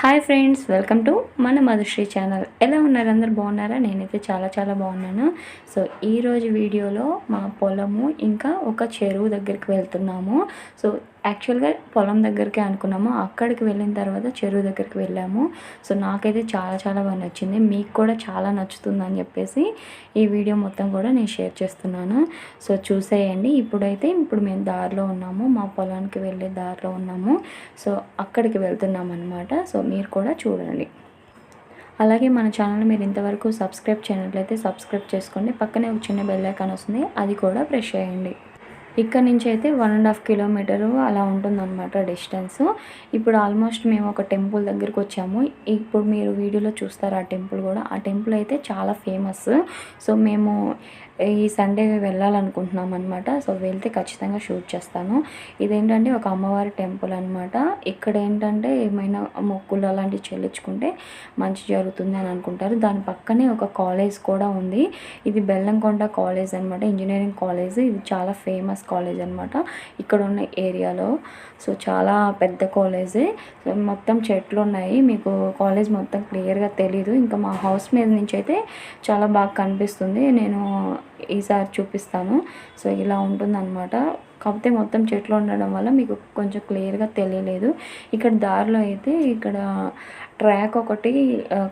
Hi friends welcome to మన Madhushree channel. ఎలా ఉన్నారు? అందరు బాగున్నారా? నేనైతే చాలా చాలా బాగున్నాను. సో ఈరోజు వీడియోలో మా పొలము ఇంకా ఒక చెరువు దగ్గరికి వెళ్తున్నాము. సో యాక్చువల్గా పొలం దగ్గరికి అనుకున్నాము. అక్కడికి వెళ్ళిన తర్వాత చెరువు దగ్గరికి వెళ్ళాము. సో నాకైతే చాలా చాలా బాగా నచ్చింది. మీకు కూడా చాలా నచ్చుతుందని చెప్పేసి ఈ వీడియో మొత్తం కూడా నేను షేర్ చేస్తున్నాను. సో చూసేయండి. ఇప్పుడైతే ఇప్పుడు మేము దారిలో ఉన్నాము. మా పొలానికి వెళ్ళే దారిలో ఉన్నాము. సో అక్కడికి వెళ్తున్నాం అనమాట సో మీరు కూడా చూడండి. అలాగే మన ఛానల్ మీరు ఇంతవరకు సబ్స్క్రైబ్ చేయనట్లయితే సబ్స్క్రైబ్ చేసుకోండి. పక్కనే ఒక చిన్న బెల్ ఐకాన్ వస్తుంది. అది కూడా ప్రెస్ చేయండి. ఇక్కడ నుంచి అయితే వన్ అండ్ హాఫ్ కిలోమీటర్ అలా ఉంటుందన్నమాట డిస్టెన్స్ ఇప్పుడు ఆల్మోస్ట్ మేము ఒక టెంపుల్ దగ్గరికి వచ్చాము. ఇప్పుడు మీరు వీడియోలో చూస్తారు ఆ టెంపుల్ కూడా? ఆ టెంపుల్ అయితే చాలా ఫేమస్ సో మేము ఈ సండే వెళ్ళాలనుకుంటున్నాం అనమాట సో వెళ్తే ఖచ్చితంగా షూట్ చేస్తాను. ఇదేంటంటే ఒక అమ్మవారి టెంపుల్ అనమాట ఇక్కడ ఏంటంటే ఏమైనా మొక్కులు అలాంటివి చెల్లించుకుంటే మంచి జరుగుతుంది అని అనుకుంటారు. దాని పక్కనే ఒక కాలేజ్ కూడా ఉంది. ఇది బెల్లంకొండ కాలేజ్ అనమాట ఇంజనీరింగ్ కాలేజ్ ఇది చాలా ఫేమస్ కాలేజ్ అనమాట ఇక్కడ ఉన్న ఏరియాలో. సో చాలా పెద్ద కాలేజే సో మొత్తం చెట్లు ఉన్నాయి. మీకు కాలేజ్ మొత్తం క్లియర్గా తెలీదు. ఇంకా మా హౌస్ మీద నుంచి అయితే చాలా బాగా కనిపిస్తుంది. నేను ఈసారి చూపిస్తాను. సో ఇలా ఉంటుందన్నమాట. కాకపోతే మొత్తం చెట్లు ఉండడం వల్ల మీకు కొంచెం క్లియర్గా తెలియలేదు. ఇక్కడ దారిలో అయితే ఇక్కడ ట్రాక్ ఒకటి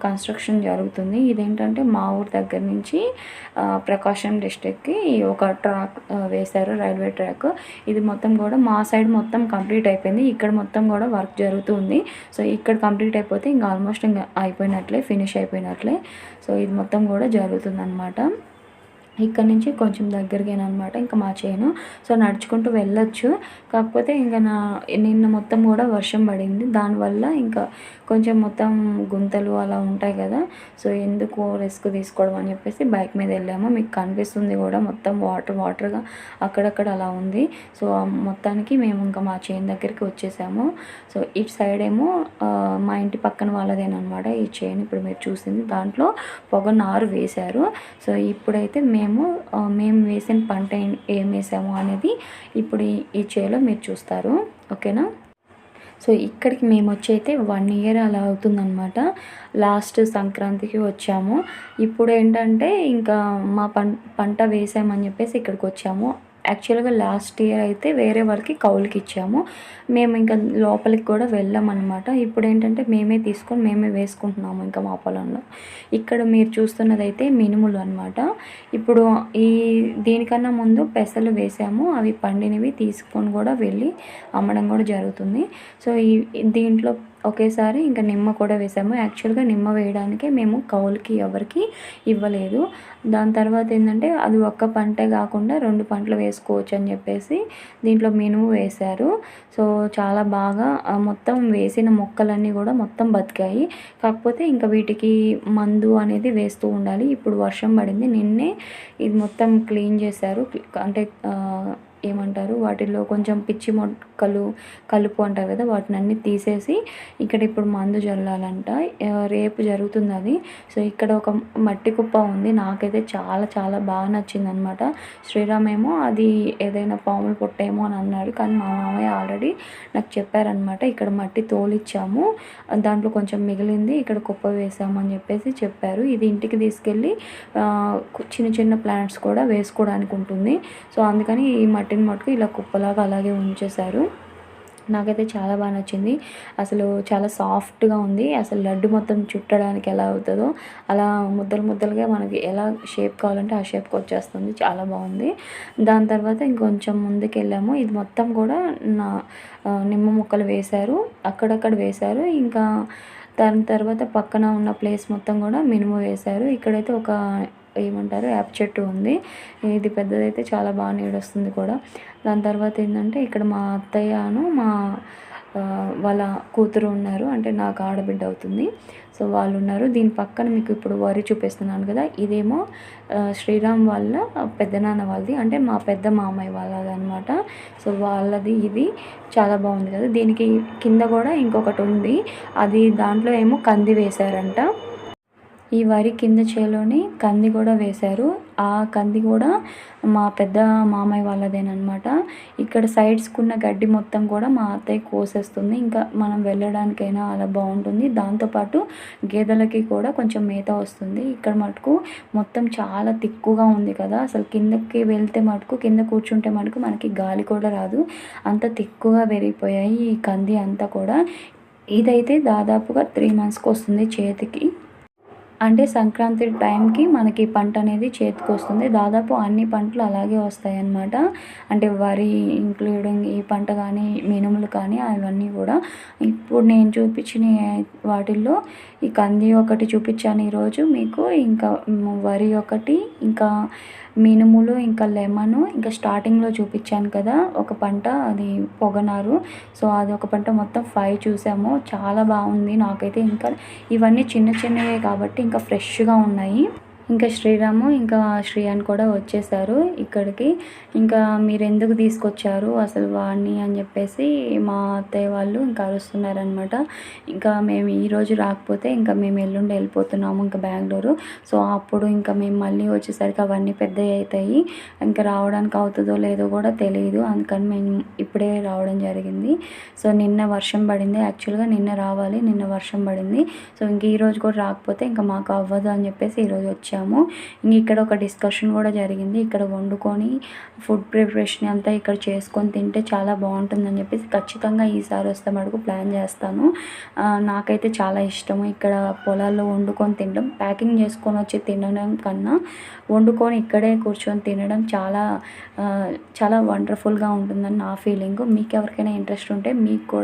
కన్స్ట్రక్షన్ జరుగుతుంది. ఇదేంటంటే మా ఊరు దగ్గర నుంచి ప్రకాశం డిస్టిక్కి ఒక ట్రాక్ వేశారు రైల్వే ట్రాక్. ఇది మొత్తం కూడా మా సైడ్ మొత్తం కంప్లీట్ అయిపోయింది. ఇక్కడ మొత్తం కూడా వర్క్ జరుగుతుంది. సో ఇక్కడ కంప్లీట్ అయిపోతే ఇంకా ఆల్మోస్ట్ ఇంకా అయిపోయినట్లే ఫినిష్ అయిపోయినట్లే. సో ఇది మొత్తం కూడా జరుగుతుంది అన్నమాట ఇక్కడ నుంచి కొంచెం దగ్గరగానమాట ఇంకా మా చేను. సో నడుచుకుంటూ వెళ్ళొచ్చు. కాకపోతే ఇంకా నా నిన్న మొత్తం కూడా వర్షం పడింది. దానివల్ల ఇంకా కొంచెం మొత్తం గుంతలు అలా ఉంటాయి కదా. సో ఎందుకు రిస్క్ తీసుకోవడం అని చెప్పేసి బైక్ మీద వెళ్ళాము. మీకు కనిపిస్తుంది కూడా మొత్తం వాటర్ వాటర్గా అక్కడక్కడ అలా ఉంది. సో మొత్తానికి మేము ఇంకా మా చేను దగ్గరికి వచ్చేసాము. సో ఇటు సైడ్ ఏమో మా ఇంటి పక్కన వాళ్ళదేనమాట ఈ చేను. ఇప్పుడు మీరు చూసింది దాంట్లో పొగ నారు వేశారు. సో ఇప్పుడైతే మేము మేము మేము వేసిన పంట ఏం వేసాము అనేది ఇప్పుడు ఈ చేలో మీరు చూస్తారు. ఓకేనా? సో ఇక్కడికి మేము వచ్చి అయితే వన్ ఇయర్ అలా అవుతుందనమాట లాస్ట్ సంక్రాంతికి వచ్చాము. ఇప్పుడు ఏంటంటే ఇంకా మా పంట వేసామని చెప్పేసి ఇక్కడికి వచ్చాము. యాక్చువల్గా లాస్ట్ ఇయర్ అయితే వేరే వాళ్ళకి కౌలుకి ఇచ్చాము. మేము ఇంకా లోపలికి కూడా వెళ్ళామన్నమాట. ఇప్పుడు ఏంటంటే మేమే తీసుకొని మేమే వేసుకుంటున్నాము ఇంకా మా పొలంలో. ఇక్కడ మీరు చూస్తున్నదైతే మినుములు అనమాట ఇప్పుడు ఈ దీనికన్నా ముందు పెసలు వేసాము. అవి పండినవి తీసుకొని కూడా వెళ్ళి అమ్మడం కూడా జరుగుతుంది. సో ఈ దీంట్లో ఒకేసారి ఇంకా నిమ్మ కూడా వేసాము. యాక్చువల్గా నిమ్మ వేయడానికే మేము కౌలుకి ఎవరికి ఇవ్వలేదు. దాని తర్వాత ఏంటంటే అది ఒక్క పంటే కాకుండా రెండు పంటలు వేసుకోవచ్చు అని చెప్పేసి దీంట్లో మినుము వేశారు. సో చాలా బాగా మొత్తం వేసిన మొక్కలన్నీ కూడా మొత్తం బతికాయి. కాకపోతే ఇంకా వీటికి మందు అనేది వేస్తూ ఉండాలి. ఇప్పుడు వర్షం పడింది. నిన్నే ఇది మొత్తం క్లీన్ చేశారు. అంటే ఏమంటారు? వాటిలో కొంచెం పిచ్చి మొక్కలు కలుపు అంటారు కదా వాటిని అన్ని తీసేసి ఇక్కడ ఇప్పుడు మందు చల్లాలంట రేపు జరుగుతుంది అది సో ఇక్కడ ఒక మట్టి కుప్ప ఉంది. నాకైతే చాలా చాలా బాగా నచ్చింది అనమాట శ్రీరామ్ ఏమో అది ఏదైనా పాములు పుట్టేమో అని అన్నాడు. కానీ మా మామయ్య ఆల్రెడీ నాకు చెప్పారనమాట ఇక్కడ మట్టి తోలిచ్చాము. దాంట్లో కొంచెం మిగిలింది. ఇక్కడ కుప్ప వేసాము అని చెప్పేసి చెప్పారు. ఇది ఇంటికి తీసుకెళ్ళి చిన్న చిన్న ప్లాంట్స్ కూడా వేసుకోవడానికి ఉంటుంది. సో అందుకని ఈ మట్టి వాటిని మటుకు ఇలా కుప్పలాగా అలాగే ఉంచేశారు. నాకైతే చాలా బాగా నచ్చింది. అసలు చాలా సాఫ్ట్గా ఉంది. అసలు లడ్డు మొత్తం చుట్టడానికి ఎలా అవుతుందో అలా ముద్దలు ముద్దలుగా మనకి ఎలా షేప్ కావాలంటే ఆ షేప్కి వచ్చేస్తుంది. చాలా బాగుంది. దాని తర్వాత ఇంకొంచెం ముందుకు వెళ్ళాము ఇది మొత్తం కూడా నా నిమ్మ ముక్కలు వేశారు. అక్కడక్కడ వేశారు. ఇంకా దాని తర్వాత పక్కన ఉన్న ప్లేస్ మొత్తం కూడా మినుము వేశారు. ఇక్కడైతే ఒక ఏమంటారు యాప్ చెట్టు ఉంది. ఇది పెద్దదైతే చాలా బాగా నీడొస్తుంది కూడా. దాని తర్వాత ఏంటంటే ఇక్కడ మా అత్తయ్యను మా వాళ్ళ కూతురు ఉన్నారు. అంటే నాకు ఆడబిడ్డ అవుతుంది. సో వాళ్ళు ఉన్నారు దీని పక్కన మీకు ఇప్పుడు వరి చూపిస్తున్నాను కదా. ఇదేమో శ్రీరామ్ వాళ్ళ పెద్దనాన్న వాళ్ళది. అంటే మా పెద్ద మామయ్య వాళ్ళది అనమాట సో వాళ్ళది ఇది. చాలా బాగుంది కదా. దీనికి కింద కూడా ఇంకొకటి ఉంది. అది దాంట్లో ఏమో కంది వేశారంట. ఈ వరి కింద చేలోని కంది కూడా వేశారు. ఆ కంది కూడా మా పెద్ద మామయ్య వాళ్ళదేనమాట ఇక్కడ సైడ్స్కి ఉన్న గడ్డి మొత్తం కూడా మా అత్తయ్య కోసేస్తుంది. ఇంకా మనం వెళ్ళడానికైనా అలా బాగుంటుంది. దాంతోపాటు గేదెలకి కూడా కొంచెం మేత వస్తుంది. ఇక్కడ మటుకు మొత్తం చాలా తిక్కుగా ఉంది కదా. అసలు కిందకి వెళ్తే మటుకు కింద కూర్చుంటే మటుకు మనకి గాలి కూడా రాదు. అంత తిక్కుగా పెరిగిపోయాయి ఈ కంది అంతా కూడా. ఇదైతే దాదాపుగా త్రీ మంత్స్కి వస్తుంది చేతికి. అంటే సంక్రాంతి టైంకి మనకి పంట అనేది చేతికి వస్తుంది దాదాపు అన్ని పంటలు అలాగే వస్తాయి అన్నమాట అంటే వరి ఇంక్లూడింగ్ ఈ పంట కానీ మినుములు కానీ అవన్నీ కూడా. ఇప్పుడు నేను చూపించిన వాటిల్లో ఈ కంది ఒకటి చూపించాను ఈరోజు. మీకు ఇంకా వరి ఒకటి ఇంకా మినుములు ఇంకా లెమన్ ఇంకా స్టార్టింగ్లో చూపించాను కదా ఒక పంట అది పొగనారు. సో అది ఒక పంట మొత్తం ఫైవ్ చూసాము. చాలా బాగుంది నాకైతే ఇంకా. ఇవన్నీ చిన్న చిన్నవే కాబట్టి ఇంకా ఫ్రెష్గా ఉన్నాయి. ఇంకా శ్రీరాము ఇంకా శ్రీయాన్ కూడా వచ్చేసారు ఇక్కడికి. ఇంకా మీరు ఎందుకు తీసుకొచ్చారు అసలు వాడిని అని చెప్పేసి మా అత్తయ్య వాళ్ళు ఇంకా అరుస్తున్నారనమాట ఇంకా మేము ఈరోజు రాకపోతే ఇంకా మేము ఎల్లుండి వెళ్ళిపోతున్నాము ఇంకా బెంగళూరు. సో అప్పుడు ఇంకా మేము మళ్ళీ వచ్చేసరికి అవన్నీ పెద్దవి అవుతాయి. ఇంకా రావడానికి అవుతుందో లేదో కూడా తెలియదు అందుకని మేము ఇప్పుడే రావడం జరిగింది. సో నిన్న వర్షం పడింది. యాక్చువల్గా నిన్న రావాలి. నిన్న వర్షం పడింది. సో ఇంక ఈరోజు కూడా రాకపోతే ఇంకా మాకు అవ్వదు అని చెప్పేసి ఈరోజు వచ్చాము. వచ్చాము. ఇంక ఇక్కడ ఒక డిస్కషన్ కూడా జరిగింది. ఇక్కడ వండుకొని ఫుడ్ ప్రిపరేషన్ అంతా ఇక్కడ చేసుకొని తింటే చాలా బాగుంటుందని చెప్పేసి ఖచ్చితంగా ఈసారి వస్తే మటుకు ప్లాన్ చేస్తాను. నాకైతే చాలా ఇష్టము ఇక్కడ పొలాల్లో వండుకొని తినడం. ప్యాకింగ్ చేసుకొని వచ్చి తినడం కన్నా వండుకొని ఇక్కడే కూర్చొని తినడం చాలా చాలా వండర్ఫుల్గా ఉంటుందని నా ఫీలింగ్. మీకు ఎవరికైనా ఇంట్రెస్ట్ ఉంటే మీకు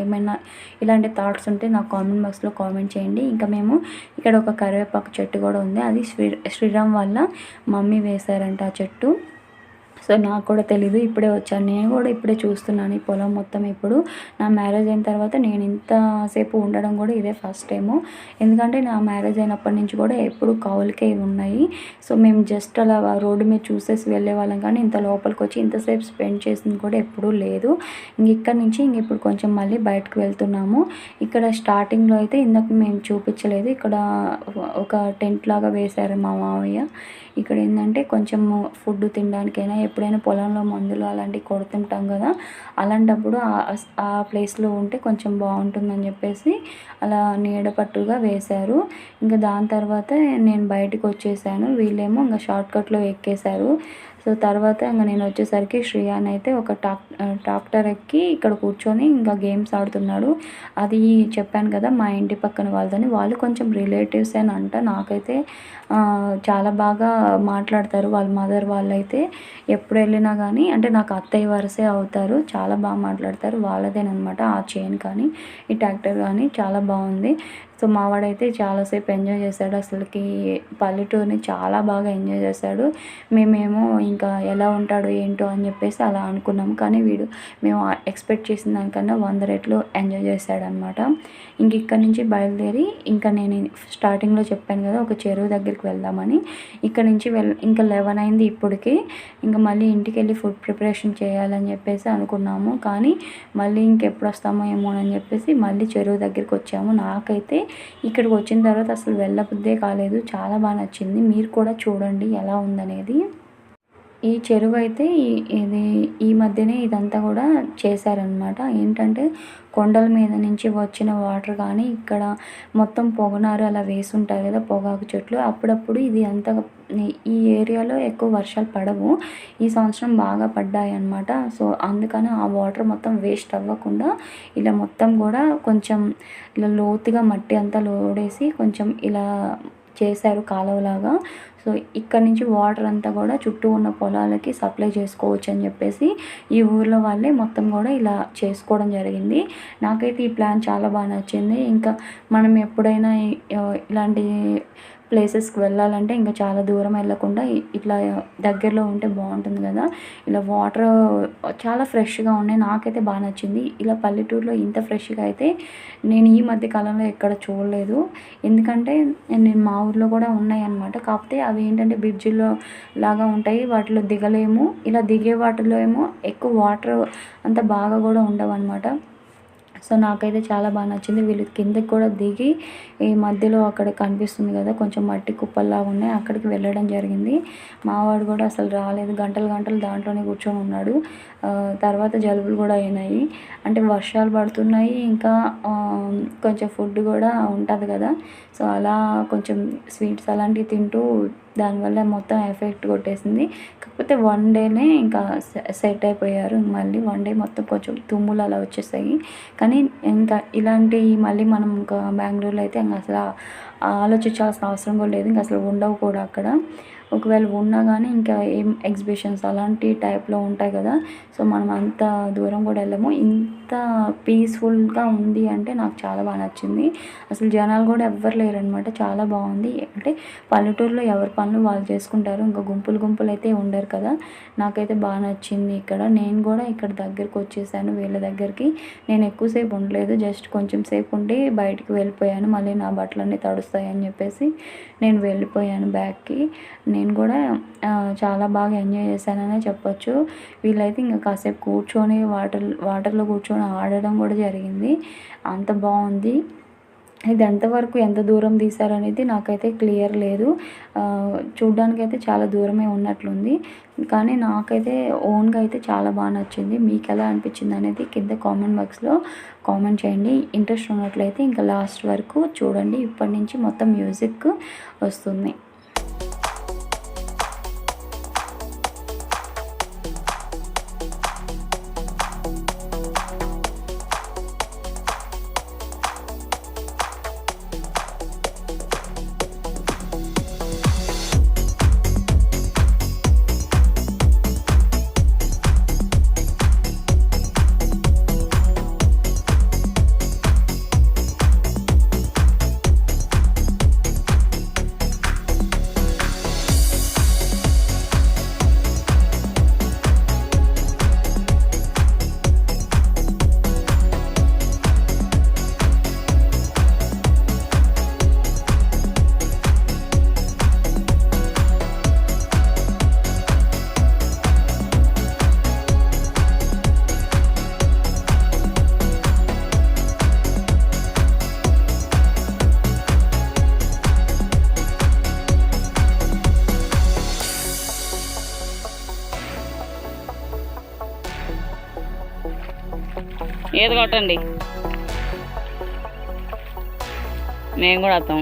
ఏమైనా ఇలాంటి థాట్స్ ఉంటే నాకు కామెంట్ బాక్స్లో కామెంట్ చేయండి. ఇంకా మేము ఇక్కడ ఒక కరివేపాకు చెట్టు కూడా ఉంది. అది శ్రీ శ్రీరామ్ వల్ల మమ్మీ వేశారంట ఆ చెట్టు. సో నాకు కూడా తెలీదు ఇప్పుడే వచ్చాను. నేను కూడా ఇప్పుడే చూస్తున్నాను ఈ పొలం మొత్తం ఇప్పుడు. నా మ్యారేజ్ అయిన తర్వాత నేను ఇంతసేపు ఉండడం కూడా ఇదే ఫస్ట్ టైము. ఎందుకంటే నా మ్యారేజ్ అయినప్పటి నుంచి కూడా ఎప్పుడు కౌలుకే ఉన్నాయి. సో మేము జస్ట్ అలా రోడ్డు మీద చూసేసి వెళ్ళే వాళ్ళం కానీ ఇంత లోపలికి వచ్చి ఇంతసేపు స్పెండ్ చేసింది కూడా ఎప్పుడూ లేదు. ఇంక ఇక్కడ నుంచి ఇంక ఇప్పుడు కొంచెం మళ్ళీ బయటకు వెళ్తున్నాము. ఇక్కడ స్టార్టింగ్లో అయితే ఇందాక మేము చూపించలేదు. ఇక్కడ ఒక టెంట్ లాగా వేశారు మా మామయ్య ఇక్కడ ఏంటంటే కొంచెం ఫుడ్ తినడానికైనా ఎప్పుడైనా పొలంలో మందులు అలాంటివి కొడుతుంటాం కదా అలాంటప్పుడు ఆ ప్లేస్లో ఉంటే కొంచెం బాగుంటుందని చెప్పేసి అలా నీడ పట్టుగా వేశారు. ఇంకా దాని తర్వాత నేను బయటకు వచ్చేసాను. వీళ్ళేమో ఇంకా షార్ట్కట్లో ఎక్కేశారు. సో తర్వాత ఇంకా నేను వచ్చేసరికి శ్రేయాన్ అయితే ఒక టాక్ ట్రాక్టర్ ఎక్కి ఇక్కడ కూర్చొని ఇంకా గేమ్స్ ఆడుతున్నాడు. అది చెప్పాను కదా మా ఇంటి పక్కన వాళ్ళదని. వాళ్ళు కొంచెం రిలేటివ్స్ అని అంట. నాకైతే చాలా బాగా మాట్లాడతారు వాళ్ళ మదర్ వాళ్ళైతే. ఎప్పుడు వెళ్ళినా కానీ అంటే నాకు అత్తయ్య వరసే అవుతారు. చాలా బాగా మాట్లాడతారు. వాళ్ళదేనమాట ఆ చైన్ కానీ ఈ ట్రాక్టర్ కానీ చాలా బాగుంది. సో మావాడైతే చాలాసేపు ఎంజాయ్ చేశాడు. అసలుకి పల్లెటూరుని చాలా బాగా ఎంజాయ్ చేశాడు. మేమేమో ఇంకా ఎలా ఉంటాడు ఏంటో అని చెప్పేసి అలా అనుకున్నాం. కానీ వీడు మేము ఎక్స్పెక్ట్ చేసిన దానికన్నా వంద రెట్లు ఎంజాయ్ చేశాడనమాట ఇంక ఇక్కడ నుంచి బయలుదేరి ఇంకా నేను స్టార్టింగ్లో చెప్పాను కదా ఒక చెరువు దగ్గరికి వెళ్దామని. ఇక్కడ నుంచి వెళ్ ఇంకా లెవెన్ అయింది ఇప్పటికి. ఇంకా మళ్ళీ ఇంటికి వెళ్ళి ఫుడ్ ప్రిపరేషన్ చేయాలని చెప్పేసి అనుకున్నాము. కానీ మళ్ళీ ఇంకెప్పుడు వస్తామో ఏమో అని చెప్పేసి మళ్ళీ చెరువు దగ్గరికి వచ్చాము. నాకైతే ఇక్కడికి వచ్చిన తర్వాత అసలు వెళ్ళబుద్దే కాలేదు. చాలా బాగా నచ్చింది. మీరు కూడా చూడండి ఎలా ఉందనేది. ఈ చెరువు అయితే ఇది ఈ మధ్యనే ఇదంతా కూడా చేశారనమాట ఏంటంటే కొండల మీద నుంచి వచ్చిన వాటర్ కానీ ఇక్కడ మొత్తం పొగనారు అలా వేసి ఉంటారు కదా పొగాకు చెట్లు. అప్పుడప్పుడు ఇది అంత ఈ ఏరియాలో ఎక్కువ వర్షాలు పడవు. ఈ సంవత్సరం బాగా పడ్డాయి అన్నమాట సో అందుకని ఆ వాటర్ మొత్తం వేస్ట్ అవ్వకుండా ఇలా మొత్తం కూడా కొంచెం ఇలా లోతుగా మట్టి అంతా లోడేసి కొంచెం ఇలా చేశారు కాలువలాగా. సో ఇక్కడ నుంచి వాటర్ అంతా కూడా చుట్టూ ఉన్న పొలాలకి సప్లై చేసుకోవచ్చు అని చెప్పేసి ఈ ఊర్లో వాళ్ళే మొత్తం కూడా ఇలా చేసుకోవడం జరిగింది. నాకైతే ఈ ప్లాన్ చాలా బాగా నచ్చింది. ఇంకా మనం ఎప్పుడైనా ఇలాంటి ప్లేసెస్కి వెళ్ళాలంటే ఇంకా చాలా దూరం వెళ్ళకుండా ఇట్లా దగ్గరలో ఉంటే బాగుంటుంది కదా. ఇలా వాటర్ చాలా ఫ్రెష్గా ఉన్నాయి. నాకైతే బాగా నచ్చింది. ఇలా పల్లెటూరులో ఇంత ఫ్రెష్గా అయితే నేను ఈ మధ్య కాలంలో ఎక్కడ చూడలేదు. ఎందుకంటే నేను మా ఊర్లో కూడా ఉన్నాయి అనమాట కాకపోతే అవి ఏంటంటే బ్రిడ్జిలో లాగా ఉంటాయి. వాటిలో దిగలేము. ఇలా దిగే వాటిలో ఏమో ఎక్కువ వాటర్ అంత బాగా కూడా ఉండవు అనమాట సో నాకైతే చాలా బాగా నచ్చింది. వీళ్ళు కిందకి కూడా దిగి ఈ మధ్యలో అక్కడ కనిపిస్తుంది కదా కొంచెం మట్టి కుప్పల్లా ఉన్నాయి. అక్కడికి వెళ్ళడం జరిగింది. మావాడు కూడా అసలు రాలేదు. గంటలు గంటలు దాంట్లోనే కూర్చొని ఉన్నాడు. తర్వాత జలుబులు కూడా అయినాయి. అంటే వర్షాలు పడుతున్నాయి. ఇంకా కొంచెం ఫుడ్ కూడా ఉంటుంది కదా. సో అలా కొంచెం స్వీట్స్ అలాంటివి తింటూ దానివల్ల మొత్తం ఎఫెక్ట్ కొట్టేసింది. కాకపోతే వన్ డేనే ఇంకా సెట్ అయిపోయారు. మళ్ళీ వన్ డే మొత్తం కొంచెం తుమ్ములు అలా వచ్చేసాయి. కానీ ఇంకా ఇలాంటి మళ్ళీ మనం ఇంకా బెంగళూరులో అయితే ఇంకా అసలు ఆలోచించాల్సిన అవసరం కూడా లేదు. ఇంకా అసలు ఉండవు కూడా అక్కడ. ఒకవేళ ఉన్నా కానీ ఇంకా ఏం ఎగ్జిబిషన్స్ అలాంటి టైప్లో ఉంటాయి కదా. సో మనం అంత దూరం కూడా వెళ్ళము. ఎంత పీస్ఫుల్గా ఉంది అంటే నాకు చాలా బాగా నచ్చింది. అసలు జనాలు కూడా ఎవ్వరు లేరనమాట చాలా బాగుంది. అంటే పల్లెటూరులో ఎవరి పనులు వాళ్ళు చేసుకుంటారు. ఇంకా గుంపులు గుంపులు అయితే ఉండరు కదా. నాకైతే బాగా నచ్చింది ఇక్కడ. నేను కూడా ఇక్కడ దగ్గరకు వచ్చేసాను వీళ్ళ దగ్గరికి. నేను ఎక్కువసేపు ఉండలేదు. జస్ట్ కొంచెం సేపు ఉండి బయటికి వెళ్ళిపోయాను. మళ్ళీ నా బట్టలన్నీ తడుస్తాయి అని చెప్పేసి నేను వెళ్ళిపోయాను బ్యాగ్కి నేను కూడా చాలా బాగా ఎంజాయ్ చేశాననే చెప్పొచ్చు. వీళ్ళైతే ఇంకా కాసేపు కూర్చొని వాటర్ వాటర్లో కూర్చొని ఆడడం కూడా జరిగింది. అంత బాగుంది. ఇది ఎంతవరకు ఎంత దూరం తీశారనేది నాకైతే క్లియర్ లేదు. చూడ్డానికైతే చాలా దూరమే ఉన్నట్లుంది. కానీ నాకైతే ఓన్గా అయితే చాలా బాగా నచ్చింది. మీకు ఎలా అనిపించింది అనేది కింద కామెంట్ బాక్స్లో కామెంట్ చేయండి. ఇంట్రెస్ట్ ఉన్నట్లయితే ఇంకా లాస్ట్ వరకు చూడండి. ఇప్పటి నుంచి మొత్తం మ్యూజిక్ వస్తుంది. ఏది కొట్టండి మేము కూడా వస్తాం